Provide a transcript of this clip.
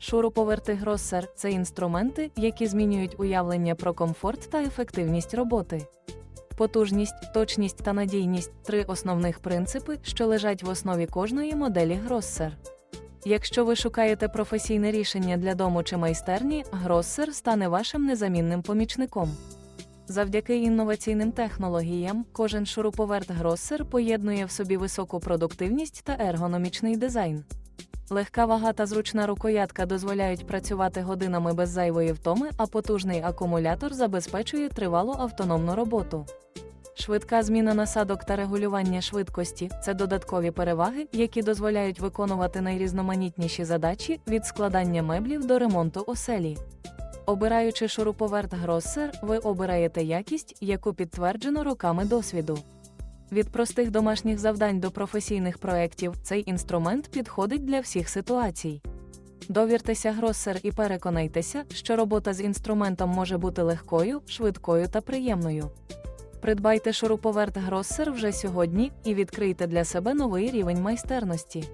Шуруповерти Гроссер це інструменти, які змінюють уявлення про комфорт та ефективність роботи. Потужність, точність та надійність три основних принципи, що лежать в основі кожної моделі Гроссер. Якщо ви шукаєте професійне рішення для дому чи майстерні, Гроссер стане вашим незамінним помічником. Завдяки інноваційним технологіям, кожен шуруповерт Гроссер поєднує в собі високу продуктивність та ергономічний дизайн. Легка вага та зручна рукоятка дозволяють працювати годинами без зайвої втоми, а потужний акумулятор забезпечує тривалу автономну роботу. Швидка зміна насадок та регулювання швидкості це додаткові переваги, які дозволяють виконувати найрізноманітніші задачі від складання меблів до ремонту оселі. Обираючи шуруповерт Гроссер, ви обираєте якість, яку підтверджено роками досвіду. Від простих домашніх завдань до професійних проєктів цей інструмент підходить для всіх ситуацій. Довіртеся Гроссер і переконайтеся, що робота з інструментом може бути легкою, швидкою та приємною. Придбайте шуруповерт Гроссер вже сьогодні і відкрийте для себе новий рівень майстерності.